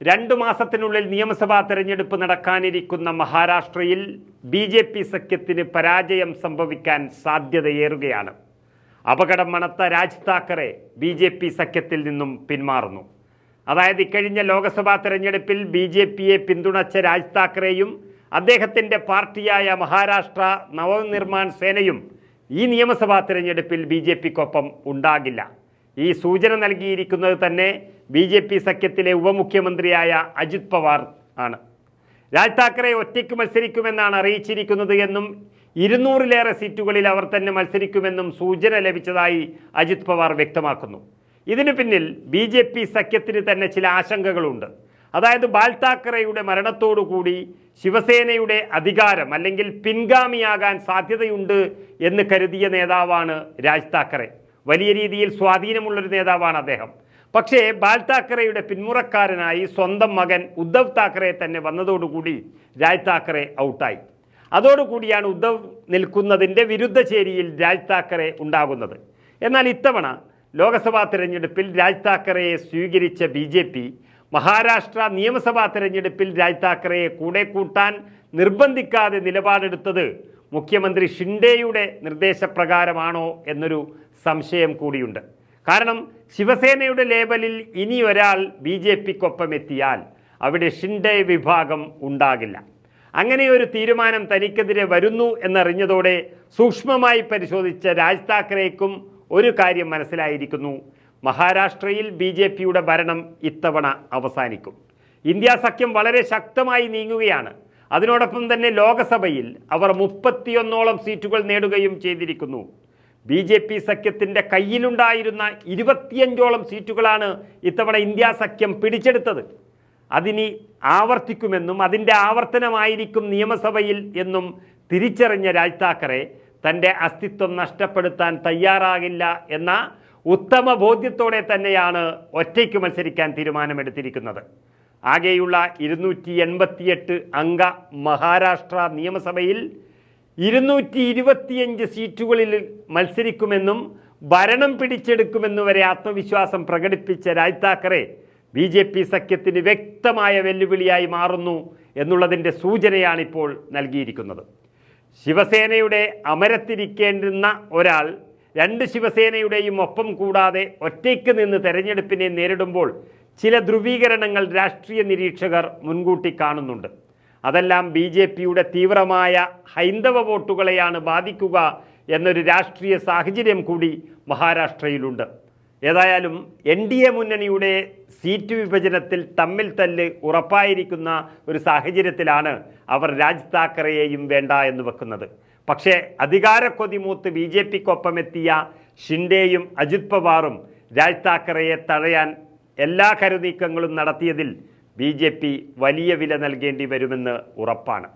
രണ്ടു മാസത്തിനുള്ളിൽ നിയമസഭാ തെരഞ്ഞെടുപ്പ് നടക്കാനിരിക്കുന്ന മഹാരാഷ്ട്രയിൽ ബി ജെ പി സഖ്യത്തിന് പരാജയം സംഭവിക്കാൻ സാധ്യതയേറുകയാണ്. അപകടം മണത്ത Raj Thackeray B J P സഖ്യത്തിൽ നിന്നും പിന്മാറുന്നു. അതായത് ഇക്കഴിഞ്ഞ ലോക്സഭാ തെരഞ്ഞെടുപ്പിൽ ബി ജെ പിയെ പിന്തുണച്ച രാജ് താക്കറെയും അദ്ദേഹത്തിന്റെ പാർട്ടിയായ മഹാരാഷ്ട്ര നവനിർമ്മാൺ സേനയും ഈ നിയമസഭാ തെരഞ്ഞെടുപ്പിൽ ബി ജെ പിക്കൊപ്പം ഉണ്ടാകില്ല. ഈ സൂചന നൽകിയിരിക്കുന്നത് തന്നെ ബി ജെ പി സഖ്യത്തിലെ ഉപമുഖ്യമന്ത്രിയായ അജിത് പവാർ ആണ്. രാജ് താക്കറെ ഒറ്റയ്ക്ക് മത്സരിക്കുമെന്നാണ് അറിയിച്ചിരിക്കുന്നത് എന്നും ഇരുന്നൂറിലേറെ സീറ്റുകളിൽ അവർ തന്നെ മത്സരിക്കുമെന്നും സൂചന ലഭിച്ചതായി അജിത് പവാർ വ്യക്തമാക്കുന്നു. ഇതിനു പിന്നിൽ ബി ജെ പി സഖ്യത്തിന് തന്നെ ചില ആശങ്കകളുണ്ട്. അതായത് ബാൽ താക്കറെയുടെ മരണത്തോടുകൂടി ശിവസേനയുടെ അധികാരം അല്ലെങ്കിൽ പിൻഗാമിയാകാൻ സാധ്യതയുണ്ട് എന്ന് കരുതിയ നേതാവാണ് രാജ് താക്കറെ. വലിയ രീതിയിൽ സ്വാധീനമുള്ളൊരു നേതാവാണ് അദ്ദേഹം. പക്ഷേ ബാൽ താക്കറെയുടെ പിന്മുറക്കാരനായി സ്വന്തം മകൻ ഉദ്ധവ് താക്കറെ തന്നെ വന്നതോടുകൂടി രാജ് താക്കറെ ഔട്ടായി. അതോടുകൂടിയാണ് ഉദ്ധവ് നിൽക്കുന്നതിന്റെ വിരുദ്ധ ചേരിയിൽ രാജ് താക്കറെ ഉണ്ടാകുന്നത്. എന്നാൽ ഇത്തവണ ലോക്സഭാ തിരഞ്ഞെടുപ്പിൽ രാജ് താക്കറയെ സ്വീകരിച്ച ബി ജെ പി മഹാരാഷ്ട്ര നിയമസഭാ തിരഞ്ഞെടുപ്പിൽ രാജ് താക്കറയെ കൂടെ കൂട്ടാൻ നിർബന്ധിക്കാതെ നിലപാടെടുത്തത് മുഖ്യമന്ത്രി ഷിൻഡെയുടെ നിർദ്ദേശപ്രകാരമാണോ എന്നൊരു സംശയം കൂടിയുണ്ട്. കാരണം ശിവസേനയുടെ ലേബലിൽ ഇനി ഒരാൾ ബി ജെ പിക്കൊപ്പം എത്തിയാൽ അവിടെ ഷിൻഡെ വിഭാഗം ഉണ്ടാകില്ല. അങ്ങനെ ഒരു തീരുമാനം തനിക്കെതിരെ വരുന്നു എന്നറിഞ്ഞതോടെ സൂക്ഷ്മമായി പരിശോധിച്ച രാജ് താക്കറേക്കും ഒരു കാര്യം മനസ്സിലായിരിക്കുന്നു. മഹാരാഷ്ട്രയിൽ ബി ജെ പിയുടെ ഭരണം ഇത്തവണ അവസാനിക്കും. ഇന്ത്യ സഖ്യം വളരെ ശക്തമായി നീങ്ങുകയാണ്. അതിനോടൊപ്പം തന്നെ ലോകസഭയിൽ അവർ മുപ്പത്തിയൊന്നോളം സീറ്റുകൾ നേടുകയും ചെയ്തിരിക്കുന്നു. ബി ജെ പി സഖ്യത്തിന്റെ കയ്യിലുണ്ടായിരുന്ന ഇരുപത്തിയഞ്ചോളം സീറ്റുകളാണ് ഇത്തവണ ഇന്ത്യ സഖ്യം പിടിച്ചെടുത്തത്. അതിനി ആവർത്തിക്കുമെന്നും അതിന്റെ ആവർത്തനമായിരിക്കും നിയമസഭയിൽ എന്നും തിരിച്ചറിഞ്ഞ രാജ് താക്കറെ തന്റെ അസ്തിത്വം നഷ്ടപ്പെടുത്താൻ തയ്യാറാകില്ല എന്ന ഉത്തമ ബോധ്യത്തോടെ തന്നെയാണ് ഒറ്റയ്ക്ക് മത്സരിക്കാൻ തീരുമാനമെടുത്തിരിക്കുന്നത്. ആകെയുള്ള ഇരുന്നൂറ്റി എൺപത്തിയെട്ട് അംഗ മഹാരാഷ്ട്ര നിയമസഭയിൽ ഇരുന്നൂറ്റി ഇരുപത്തിയഞ്ച് സീറ്റുകളിൽ മത്സരിക്കുമെന്നും ഭരണം പിടിച്ചെടുക്കുമെന്നും വരെ ആത്മവിശ്വാസം പ്രകടിപ്പിച്ച Raj Thackeray B J P സഖ്യത്തിന് വ്യക്തമായ വെല്ലുവിളിയായി മാറുന്നു എന്നുള്ളതിന്റെ സൂചനയാണിപ്പോൾ നൽകിയിരിക്കുന്നത്. ശിവസേനയുടെ അമരത്തിരിക്കേണ്ടുന്ന ഒരാൾ രണ്ട് ശിവസേനയുടെയും ഒപ്പം കൂടാതെ ഒറ്റയ്ക്ക് നിന്ന് തെരഞ്ഞെടുപ്പിനെ നേരിടുമ്പോൾ ചില ധ്രുവീകരണങ്ങൾ രാഷ്ട്രീയ നിരീക്ഷകർ മുൻകൂട്ടി കാണുന്നുണ്ട്. അതെല്ലാം ബി ജെ പിയുടെ തീവ്രമായ ഹൈന്ദവ വോട്ടുകളെയാണ് ബാധിക്കുക എന്നൊരു രാഷ്ട്രീയ സാഹചര്യം കൂടി മഹാരാഷ്ട്രയിലുണ്ട്. ഏതായാലും എൻ ഡി എ മുന്നണിയുടെ സീറ്റ് വിഭജനത്തിൽ തമ്മിൽ തല്ല് ഉറപ്പായിരിക്കുന്ന ഒരു സാഹചര്യത്തിലാണ് അവർ രാജ് താക്കറെയെയും വേണ്ട എന്ന് വെക്കുന്നത്. പക്ഷേ അധികാരക്കൊതിമൂത്ത് ബി ജെ പിക്കൊപ്പമെത്തിയ ഷിൻഡെയും അജിത് പവാറും രാജ് താക്കറെയെ തടയാൻ എല്ലാ കരുനീക്കങ്ങളും നടത്തിയതിൽ ബി വലിയ വില നൽകേണ്ടി വരുമെന്ന് ഉറപ്പാണ്